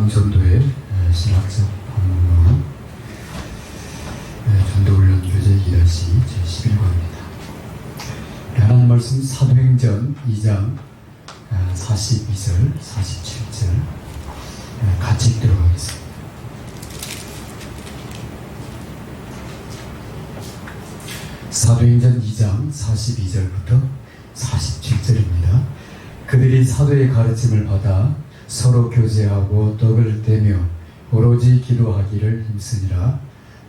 다락방전도의 신학적 방문론 전도훈련 교재 2-시 제11과입니다. 하나님 말씀 사도행전 2장 42절, 47절 같이 읽도록 하겠습니다. 사도행전 2장 42절부터 47절입니다. 그들이 사도의 가르침을 받아 서로 교제하고 떡을 떼며 오로지 기도하기를 힘쓰니라.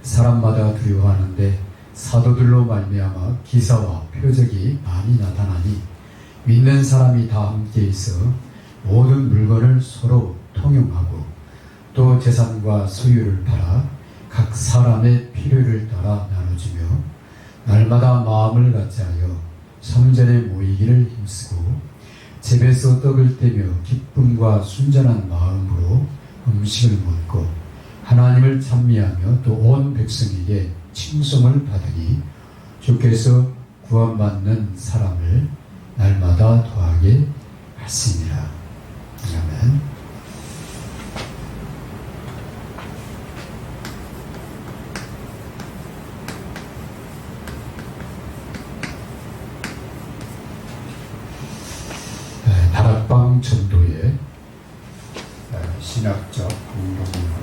사람마다 두려워하는데 사도들로 말미암아 기사와 표적이 많이 나타나니 믿는 사람이 다 함께 있어 모든 물건을 서로 통용하고 또 재산과 소유를 팔아 각 사람의 필요를 따라 나눠주며 날마다 마음을 같이 하여 성전에 모이기를 힘쓰고 집에서 떡을 떼며 기쁨과 순전한 마음으로 음식을 먹고 하나님을 찬미하며 또 온 백성에게 칭송을 받으니 주께서 구원받는 사람을 날마다 더하게 하시니라. 아멘. 네, 네, 신학적 공동입니다.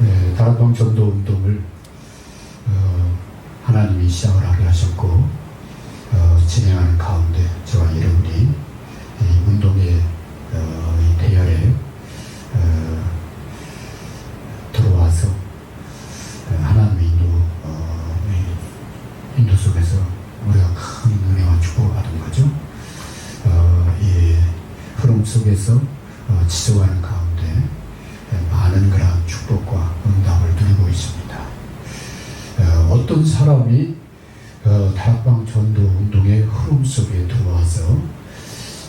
네, 다락방 전도 운동을 속에서 어, 지속하는 가운데 에, 많은 그런 축복과 응답을 누리고 있습니다. 어, 어떤 사람이 어, 다락방 전도 운동의 흐름 속에 들어와서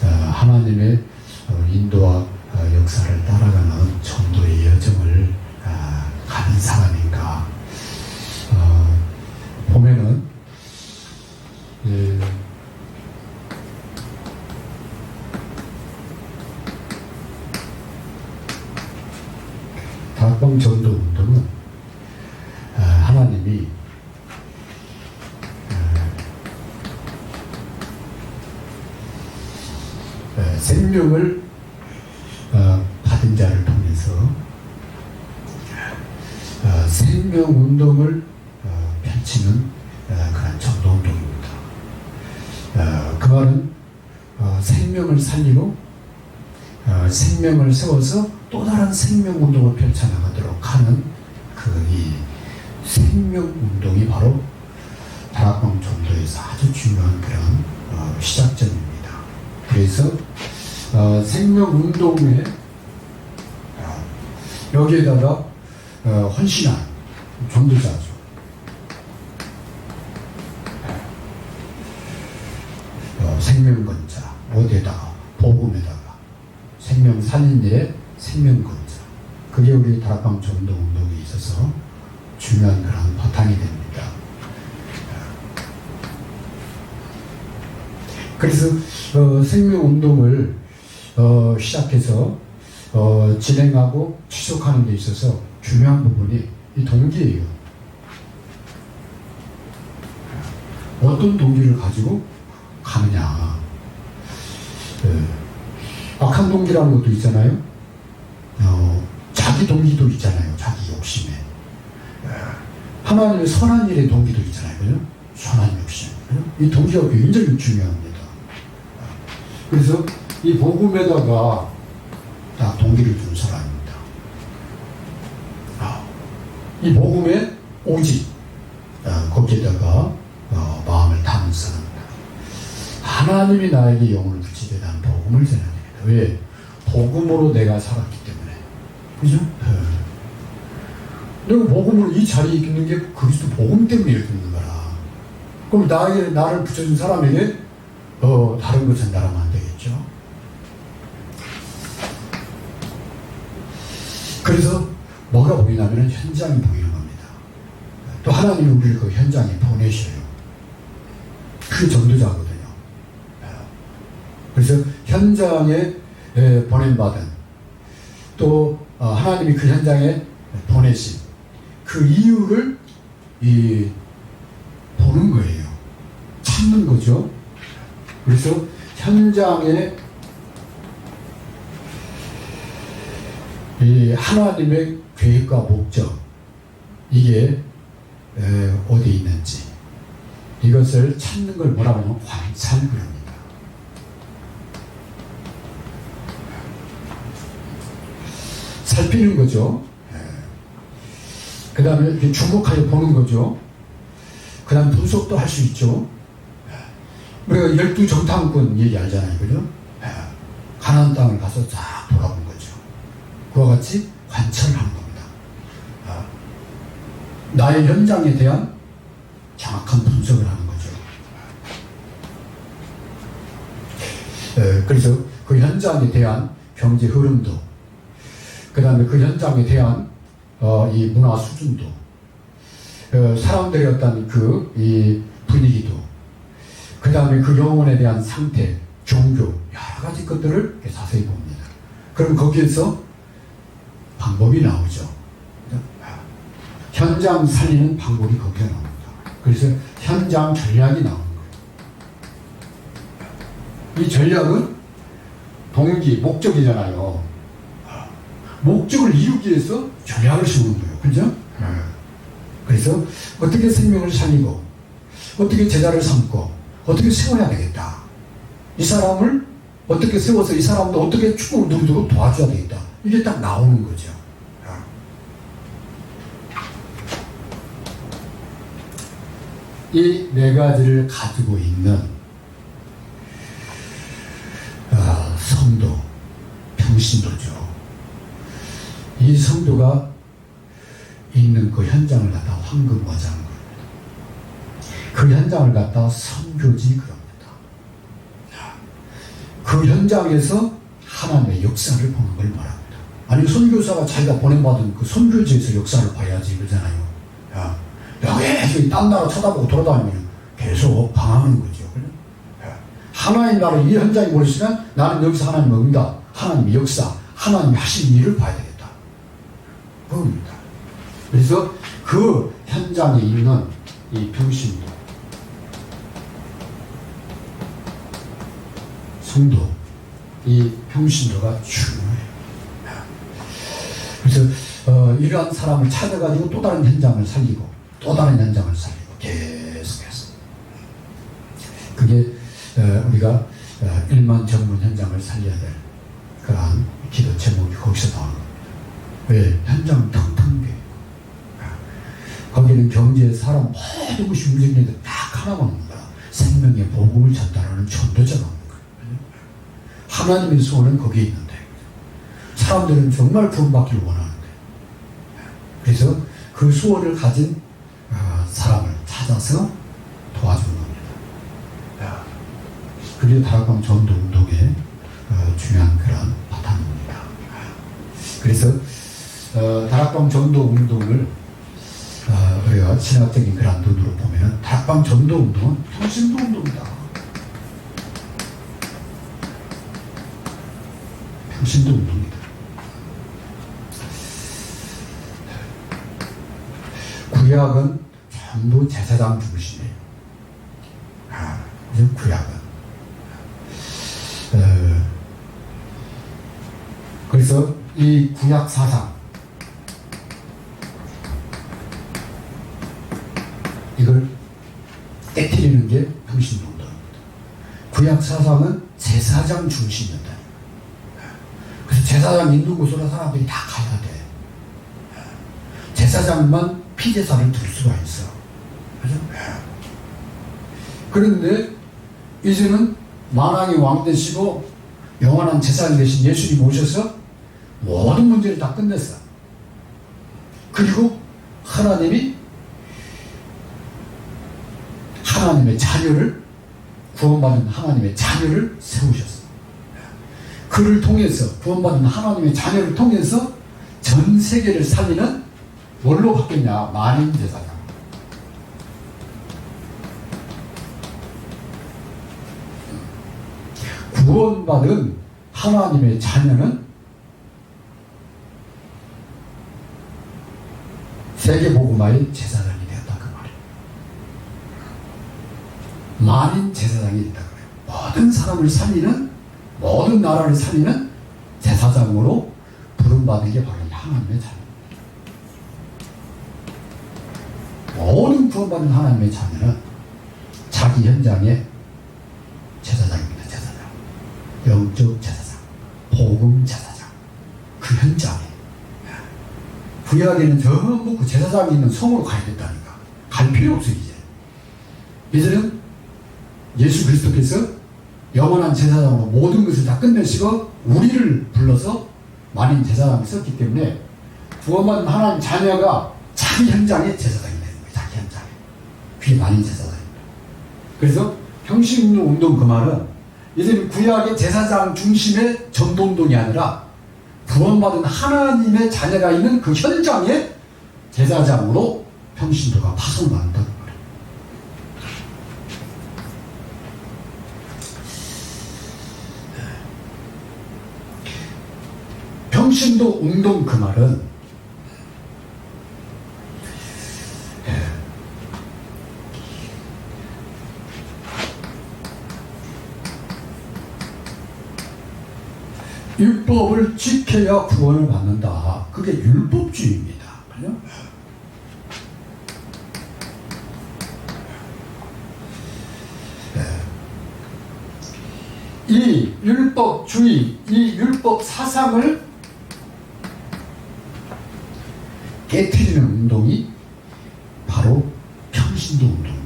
어, 하나님의 어, 인도와 어, 역사를 따라가는 전도의 여정을 아, 가는 사람인가 받은 자를 통해서 어, 생명 운동을 어, 펼치는 어, 그런 전도 운동입니다. 어, 그 말은 어, 생명을 살리고 어, 생명을 세워서 또 다른 생명 운동을 펼쳐 나가도록 하는 그 이 생명 운동이 바로 다락방 전도에서 아주 중요한 그런 어, 시작점입니다. 그래서 어, 생명 운동에 어, 여기에다가 어, 헌신한 전도자죠. 어, 생명건자 어디에다가 복음에다가 생명 살린 일에 생명건자 그게 우리 다락방 전도 운동에 있어서 중요한 그런 바탕이 됩니다. 그래서 어, 생명 운동을 어, 시작해서 어, 진행하고 지속하는 데 있어서 중요한 부분이 이 동기예요. 어떤 동기를 가지고 가느냐. 예. 악한 동기라는 것도 있잖아요. 어, 자기 동기도 있잖아요. 자기 욕심에. 예. 하나님의 선한 일의 동기도 있잖아요. 그죠? 선한 욕심. 그죠? 이 동기가 굉장히 중요합니다. 그래서 이 복음에다가 다 동기를 준 사람입니다. 아, 이 복음에 오직 아, 거기에다가 어, 마음을 담은 사람입니다. 하나님이 나에게 영혼을 붙이게 난 복음을 전해야 됩니다. 왜? 복음으로 내가 살았기 때문에. 그죠? 네. 내가 복음으로 이 자리에 있는 게 그리스도 복음 때문에 이렇게 있는 거라. 그럼 나에게 나를 붙여준 사람에게 어, 다른 걸 전달하면 안 되겠죠. 그래서 뭐가 보이냐면 현장이 보이는 겁니다. 또 하나님이 우리를 그 현장에 보내셔요. 그게 전도자거든요. 그래서 현장에 에, 보냄받은 또 어, 하나님이 그 현장에 보내신 그 이유를 이 보는 거예요. 찾는 거죠. 그래서 현장에 이 하나님의 계획과 목적 이게 에, 어디 있는지 이것을 찾는 걸 뭐라고 하면 관찰 그럽니다. 살피는 거죠. 그 다음에 주목하여 보는 거죠. 그 다음 분석도 할 수 있죠. 우리가 열두 정탐꾼 얘기 알잖아요. 그죠? 가나안 땅을 가서 쫙 돌아본 거죠. 그와 같이 관찰을 하는 겁니다. 아, 나의 현장에 대한 정확한 분석을 하는 거죠. 에, 그래서 그 현장에 대한 경제 흐름도, 그 다음에 그 현장에 대한 어, 이 문화 수준도, 어, 사람들의 어떤 그 이 분위기도, 그 다음에 그 영혼에 대한 상태, 종교, 여러 가지 것들을 자세히 봅니다. 그럼 거기에서 방법이 나오죠. 현장 살리는 방법이 거기에 나옵니다. 그래서 현장 전략이 나오는 거예요. 이 전략은 동기, 목적이잖아요. 목적을 이루기 위해서 전략을 세우는 거예요. 그죠? 그래서 어떻게 생명을 살리고, 어떻게 제자를 삼고, 어떻게 세워야 되겠다. 이 사람을 어떻게 세워서 이 사람도 어떻게 축복을 누리도록 도와줘야 되겠다. 이게 딱 나오는 거죠. 이 네 가지를 가지고 있는 아, 성도, 평신도죠. 이 성도가 있는 그 현장을 갖다 겁니다. 그 현장을 갖다 선교지 그럽니다. 그 현장에서 하나님의 역사를 보는 걸 말합니다. 아니 선교사가 자기가 보냄받은 그 선교지에서 역사를 봐야지 그러잖아요. 야, 여기 딴 나라 쳐다보고 돌아다니면 계속 방황하는 거죠. 야, 하나님 나라 이 현장에 모르시면 나는 여기서 하나님 응답, 하나님의 역사, 하나님이 하신 일을 봐야 되겠다. 그겁니다. 그래서 그 현장에 있는 이 병신도, 성도, 이 평신도가 중요해요. 그래서 어, 이러한 사람을 찾아가지고 또 다른 현장을 살리고 또 다른 현장을 살리고 계속해서 그게 어, 우리가 어, 일만 전문 현장을 살려야 될 그러한 기도 제목이 거기서 나오는 겁니다. 왜? 현장 텅텅 게 거기는 경제, 사람 모든 것이 움직이는데 딱 하나만 거야. 생명의 복음을 전달하는 전도자가 없는 거야. 하나님의 소원은 거기에 있는데 사람들은 정말 구원받기를 원하는데 그래서 그 소원을 가진 찾아서 도와주는 겁니다. 그게 다락방 전도 운동의 어, 중요한 그런 바탕입니다. 그래서 어, 다락방 전도 운동을 어, 우리가 신학적인 그런 눈으로 보면 다락방 전도 운동은 평신도 운동이다. 평신도 운동이다. 구약은 전부 제사장 중심이에요. 아, 이제 구약은. 어, 그래서 이 구약 사상, 이걸 깨뜨리는 게 평신운동입니다. 구약 사상은 제사장 중심이었다. 그래서 제사장 있는 곳으로 사람들이 다 가야 돼. 제사장만 피제사를 둘 수가 있어. 그죠? 그런데 이제는 만왕이 왕 되시고 영원한 제사장 되신 예수님 오셔서 모든 문제를 다 끝냈어. 그리고 하나님이 하나님의 자녀를 구원받은 하나님의 자녀를 세우셨어. 그를 통해서 구원받은 하나님의 자녀를 통해서 전 세계를 살리는 뭘로 바뀌냐? 만인 제사장. 구원받은 하나님의 자녀는 세계복음화의 제사장이 되었다 그 말이에요. 만인 제사장이 됐다 그래요. 모든 사람을 살리는 모든 나라를 살리는 제사장으로 부름받은 게 바로 이 하나님의 자녀. 모든 구원받은 하나님의 자녀는 자기 현장에 제사장입니다. 제사장. 영적 제사장. 복음 제사장. 그 현장에. 구약에는 전부 그 제사장이 있는 성으로 가야 됐다니까. 갈 필요 없어, 이제. 이제는 예수 그리스도께서 영원한 제사장으로 모든 것을 다 끝내시고 우리를 불러서 만인 제사장을 썼기 때문에 구원받은 하나님 자녀가 자기 현장에 제사장이 되는 거예요. 자기 현장에. 그게 만인 제사장입니다. 그래서 평신운동 운동 그 말은 이제는 구약의 제사장 중심의 전도운동이 아니라 구원받은 하나님의 자녀가 있는 그 현장에 제사장으로 평신도가 파송받는다는 거예요. 평신도 운동 그 말은 율법을 지켜야 구원을 받는다. 그게 율법주의입니다. 그죠? 네. 이 율법주의, 이 율법 사상을 깨트리는 운동이 바로 평신도 운동입니다.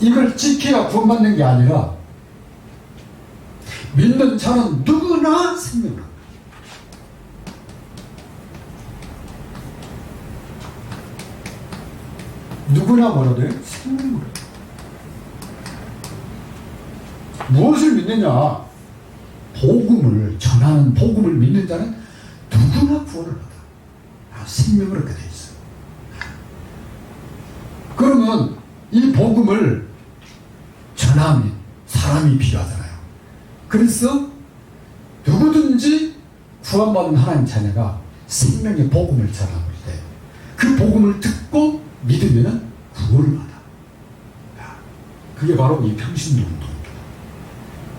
이걸 지켜야 구원받는 게 아니라 믿는 자는 누구나 합니다. 누구나 뭐라? 생명을 합니다. 무엇을 믿느냐? 복음을 전하는 복음을 믿는 자는 누구나 구원을 받아. 아, 생명을 얻게 돼 있어. 그러면 이 복음을 전하면 사람이 필요하잖아요. 그래서 누구든지 구원받은 하나님 자녀가 생명의 복음을 전하고 때그 복음을 듣고 믿으면 구원을 받아. 야, 그게 바로 이 평신도 운동입니다.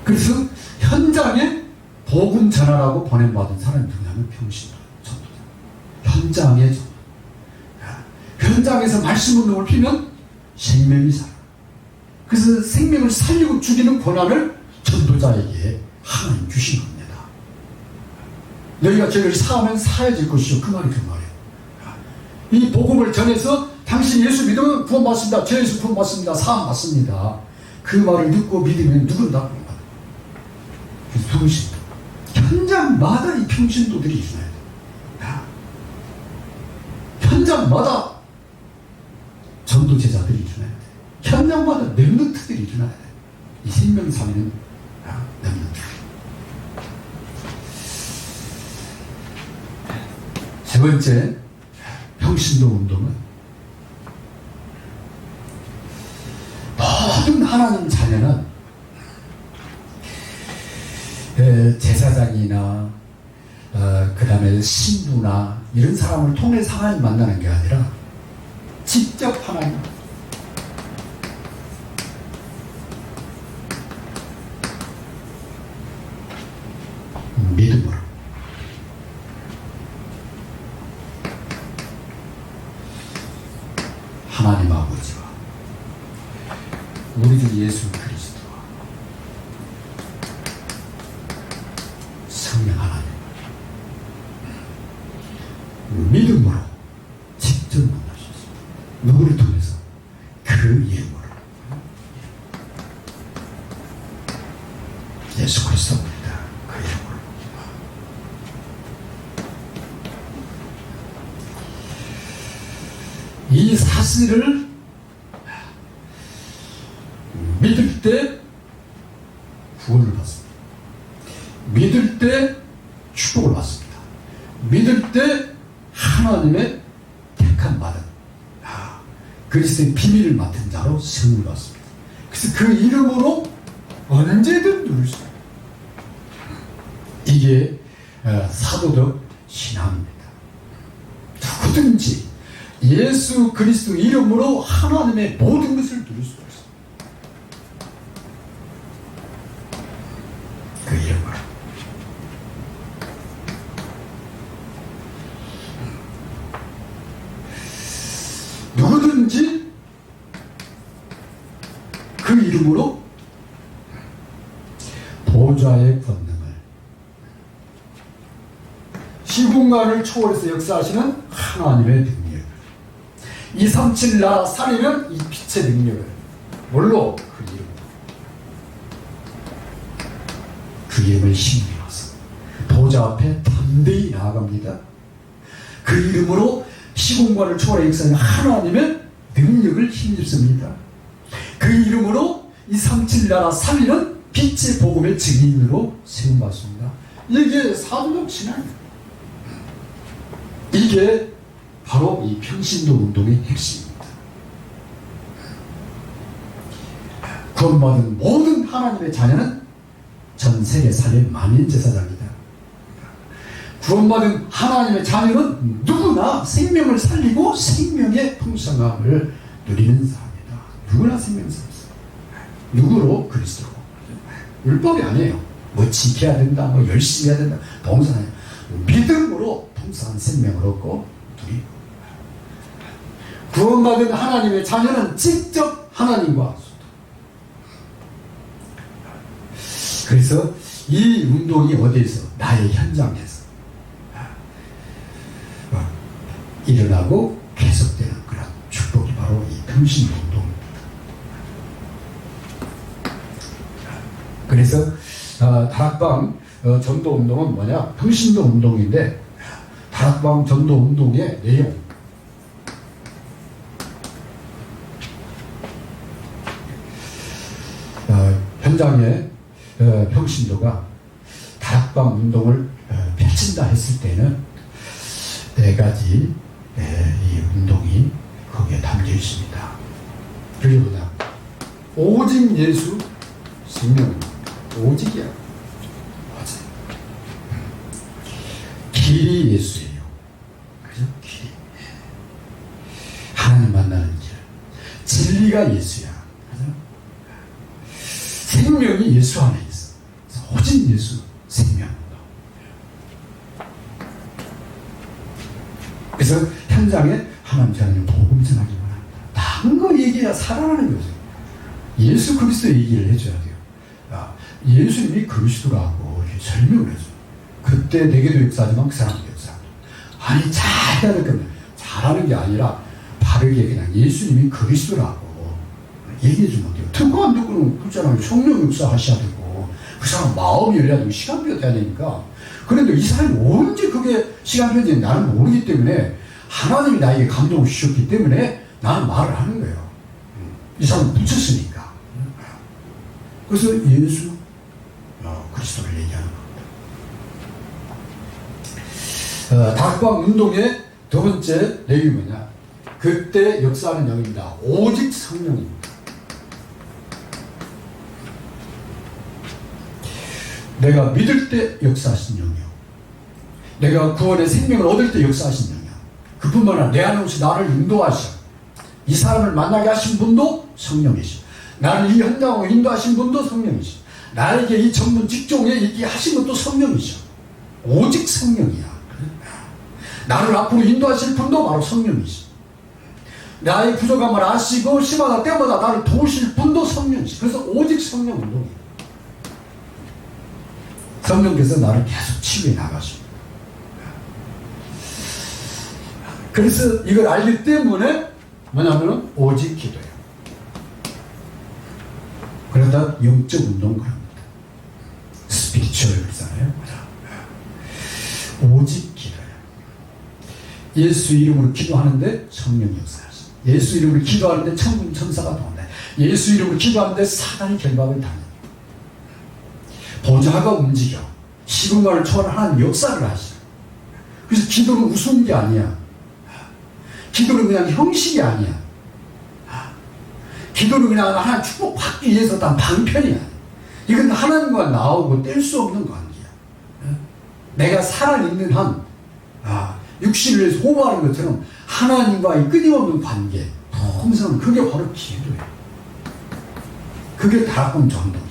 그래서 현장에 복음 전하라고 보냄받은 사람이 누구냐면 평신도 전도자. 현장에 전도. 야, 현장에서 말씀 운동을 피면 생명이 살아. 그래서 생명을 살리고 죽이는 권한을 전도자에게 하나님 주신 겁니다. 너희가 죄를 사하면 사해질 것이요. 그 말이 그 말이에요. 이 복음을 전해서 당신 예수 믿으면 구원 받습니다. 죄에서 구원 받습니다. 사함 받습니다. 그 말을 듣고 믿으면 구원받아요. 그래서 평신도. 현장마다 이 평신도들이 일어나야 돼요. 현장마다 전도 제자들이 일어나야 돼요. 현장마다 렘넌트들이 일어나야 돼요. 이 생명사회는 렘넌트. 세 번째, 평신도 운동은 모든 하나님 자녀는 에, 제사장이나 어, 그 다음에 신부나 이런 사람을 통해서 하나님 만나는 게 아니라 직접 하나님 믿음으로 하나님 아버지와 우리 주 예수 그리스도와 성령 하나님 믿음으로 직접 만날 수 있습니다. 누구를 통해서? 그 이름으로 예수 그리스도입니다. 그 이름으로 이 사실을 믿을 때 구원을 받습니다. 믿을 때 축복을 받습니다. 믿을 때 하나님의 택한 받은 아, 그리스도의 비밀을 맡은 자로 세움을 받습니다. 그래서 그 이름으로 언제든 누릴 수 있어요. 이게 어, 사도적 신앙입니다. 누구든지 예수 그리스도 이름으로 하나님의 모든 것을 누릴 수가 있어요. 그 이름으로. 누구든지 그 이름으로 보좌의 권능을 시공간을 초월해서 역사하시는 하나님의 능력을 237 나라 살리는 이 빛의 능력을 뭘로? 그 이름 그 이름을 힘입어서. 보좌 앞에 담대히 나아갑니다. 그 이름으로 시공간을 초월해 역사하는 하나님의 능력을 힘입습니다. 그 이름으로 237 나라 살리는 빛의 복음의 증인으로 세움받습니다. 이게 사도적 신앙입니다 이게 바로 이 평신도 운동의 핵심입니다. 구원받은 모든 하나님의 자녀는 전 세계 살린 만인 제사장이다. 구원받은 하나님의 자녀는 누구나 생명을 살리고 생명의 풍성함을 누리는 사람이다. 누구나 생명을 살수 누구로? 그리스도로. 율법이 아니에요. 뭐 지켜야 된다, 뭐 열심히 해야 된다, 봉사해. 믿음으로 풍성한 생명을 얻고 누리고. 구원받은 하나님의 자녀는 직접 하나님과 소통. 그래서 이 운동이 어디에서? 나의 현장에서 어, 일어나고 계속되는 그런 축복이 바로 이 평신 운동입니다. 그래서 어, 다락방 어, 전도 운동은 뭐냐? 평신도 운동인데 다락방 전도 운동의 내용 어, 현장에 어, 평신도가 다락방 운동을 어, 펼친다 했을 때는 네 가지 에, 이 운동이 거기에 담겨 있습니다. 그리고다 오직 예수 생명 오직이야. 길이 예수예요. 그죠? 길이. 하나님 만나는 길. 진리가 예수야. 그죠? 생명이 예수 안에 있어. 오직 예수 생명. 그래서 현장에 하나님 자녀는 복음 전하기만 합니다. 다른 거 얘기야 살아나는 거죠. 예수 그리스도 얘기를 해줘야 돼요. 아, 예수님이 그리스도라고 설명을 해줘. 그때 내게도 역사하지만 그 사람도 역사하고. 아니 잘해야 될 겁니다. 잘하는 게 아니라 바르게 그냥 예수님이 그리스도라고 얘기해 주면 돼요. 듣고 안 듣고는 그렇잖아요. 성령 역사 하셔야 되고 그 사람 마음이 열려야 되고 시간표가 돼야 되니까 그런데 이 사람이 언제 그게 시간표가 되는지 나는 모르기 때문에 하나님이 나에게 감동을 주셨기 때문에 나는 말을 하는 거예요. 이 사람 붙였으니까. 그래서 예수 어, 그리스도를 얘기하는 겁니다. 어, 다락방 운동의 두 번째 내용이 뭐냐? 그때 역사하는 영입니다. 오직 성령입니다. 내가 믿을 때 역사하신 영이요. 내가 구원의 생명을 얻을 때 역사하신 영이요. 그뿐만 아니라 내 안에 오시 나를 인도하셔. 이 사람을 만나게 하신 분도 성령이시오. 나를 이 현장으로 인도하신 분도 성령이시오. 나에게 이 전문 직종에 있게 하신 것도 성령이시오. 오직 성령이야. 나를 앞으로 인도하실 분도 바로 성령이시오. 나의 부족함을 아시고 시마다 때마다 나를 도우실 분도 성령이시오. 그래서 오직 성령 운동이에요. 성령께서 나를 계속 치유해 나가십니다. 그래서 이걸 알기 때문에 뭐냐면은 오직 기도예요. 그러다 영적 운동 그럽니다. 스피리추얼 그러잖아요. 오직 기도예요. 예수 이름으로 기도하는데 성령이 역사하시. 예수 이름으로 기도하는데 천군 천사가 도운다. 예수 이름으로 기도하는데 사단이 결박을 당해. 보좌가 움직여. 시공간을 초월한 하나님 역사를 하시죠. 그래서 기도는 우스운 게 아니야. 기도는 그냥 형식이 아니야. 기도는 그냥 하나 축복받기 위해서 단 방편이야. 이건 하나님과 나오고 뗄 수 없는 관계야. 내가 살아있는 한, 아, 육신을 호소하는 것처럼 하나님과의 끊임없는 관계, 통상 그게 바로 기도예요. 그게 다락방 전도예요.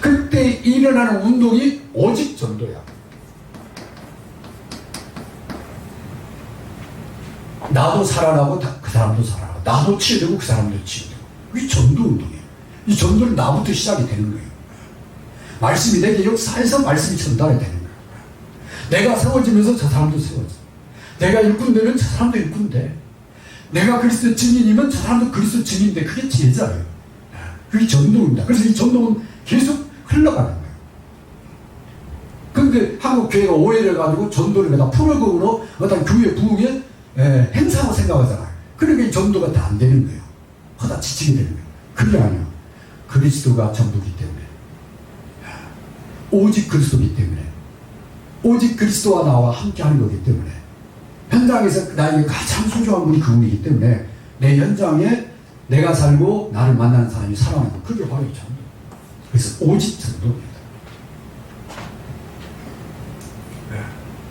그때 일어나는 운동이 오직 전도야. 나도 살아나고 다- 그 사람도 살아나고 나도 치유되고 그 사람도 치유되고 이게 전도 운동이에요. 이 전도는 나부터 시작이 되는 거예요. 말씀이 내게 역사에서 말씀이 전달이 되는 거예요. 내가 세워지면서 저 사람도 세워져. 내가 일꾼되면 저 사람도 일꾼돼. 내가 그리스도 증인이면 저 사람도 그리스도 증인돼. 그게 제자예요. 그게 전도입니다. 그래서 이 전도는 계속 흘러가는 거예요. 근데 한국 교회가 오해를 가지고 전도를 갖다 프로그램으로 어떤 교회 부흥의 예, 행사로 생각하잖아요. 그러니까 이 전도가 다 안 되는 거예요. 하다 지치게 되는 거예요. 그게 아니에요. 그리스도가 전부기 때문에. 오직 그리스도기 때문에. 오직 그리스도와 나와 함께 하는 거기 때문에. 현장에서 나에게 가장 소중한 분이 그분이기 때문에 내 현장에 내가 살고 나를 만나는 사람이 살아가는 거. 그게 바로 이 전도. 그래서 오직 전도입니다.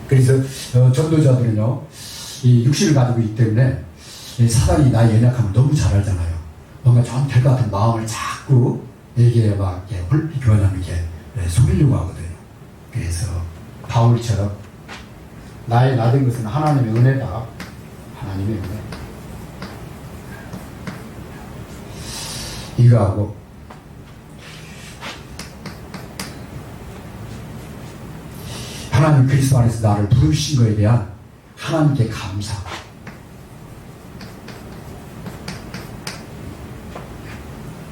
그래서 어, 전도자들은요, 이 육신을 가지고 있기 때문에 이 사단이 나의 연약함을 너무 잘 알잖아요. 뭔가 것 같은 마음을 자꾸 내게 막 이렇게 홀- 교환하는 게 네, 속이려고 하거든요. 그래서 바울처럼 나의 나된 것은 하나님의 은혜다. 하나님의 은혜. 이거하고 하나님 그리스도 안에서 나를 부르신 것에 대한 하나님께 감사.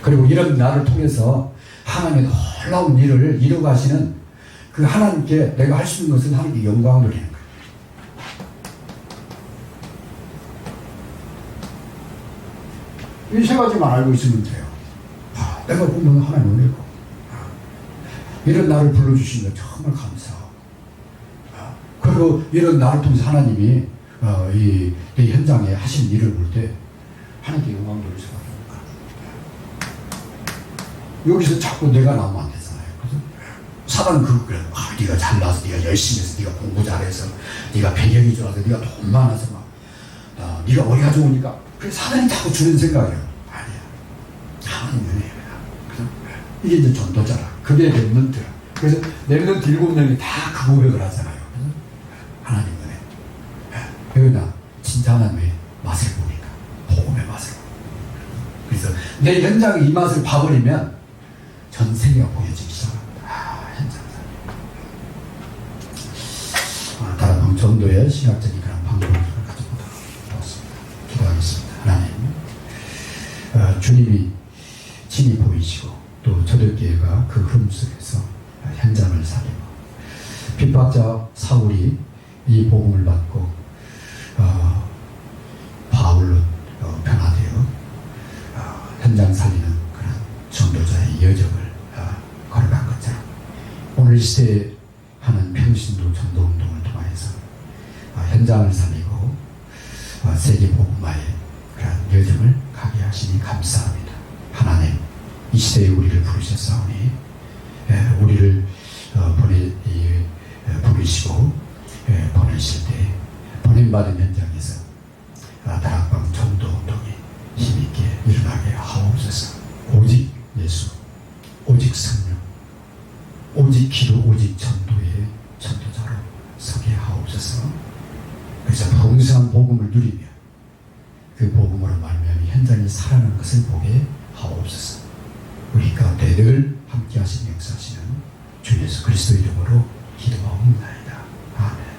그리고 이런 나를 통해서 하나님의 놀라운 일을 이루가시는 그 하나님께 내가 할 수 있는 것은 하나님께 영광을 드리는 거예요. 이 세 가지만 알고 있으면 돼요. 아, 내가 보면 하나님 은혜고. 아, 이런 나를 불러주신 거 정말 감사하고. 아, 그리고 이런 나를 통해서 하나님이 어, 이, 이 현장에 하신 일을 볼 때 하나님께 영광 돌릴 수밖에 없다. 여기서 자꾸 내가 나오면 안 되잖아요. 사단은 그거 그래. 아, 네가 잘나서, 네가 열심히 해서, 네가 공부 잘해서, 네가 배경이 좋아서, 네가 돈 많아서 막, 어, 네가 머리가 좋으니까. 그래서 사단이 자꾸 주는 생각이에요. 아니야. 하나님 은혜야. 그죠? 이게 이제 전도자라. 그게 랩런트라. 그래서 랩런트 일곱 명이 다 그 고백을 은혜. 그러나 하나님의 맛을 보니까 복음의 맛을. 그래서 내 현장에 이 맛을 봐버리면 전 세계가 보여지기 시작합니다. 아, 현장에서. 오늘 다른 전도의 신학적인 그런 방법을 가져보도록 하겠습니다. 기도하겠습니다. 하나님, 어, 주님이 친히 보이시고 또 초대교회가 그 흐름 속에서 현장을 살리고 핍박자 사울이 이 복음을 받고 어, 바울로 어, 변화되어 어, 현장 살리는 그런 전도자의 여정을 어, 걸어간 것처럼 오늘 이 시대에 하는 평신도 전도 운동을 통해서 어, 현장을 살리고 어, 세계 복음화의 그런 여정을 가게 하시니 감사합니다. 하나님 이 시대에 우리를 부르셨사오니 예, 우리를 어, 보내 이, 예, 부르시고 예, 보내실 때 보냄받은 현장에서 아, 다락방 전도 운동이 힘있게 일어나게 하옵소서. 오직 예수, 오직 성령, 오직 기도, 오직 전도의 전도자로 서게 하옵소서. 그래서 풍성한 복음을 누리며 그 복음으로 말미암아 현장이 살아나는 것을 보게 하옵소서. 우리 가운데 늘 함께 하신 역사하시는 주 예수 그리스도 이름으로 기도하옵나이다. 아멘.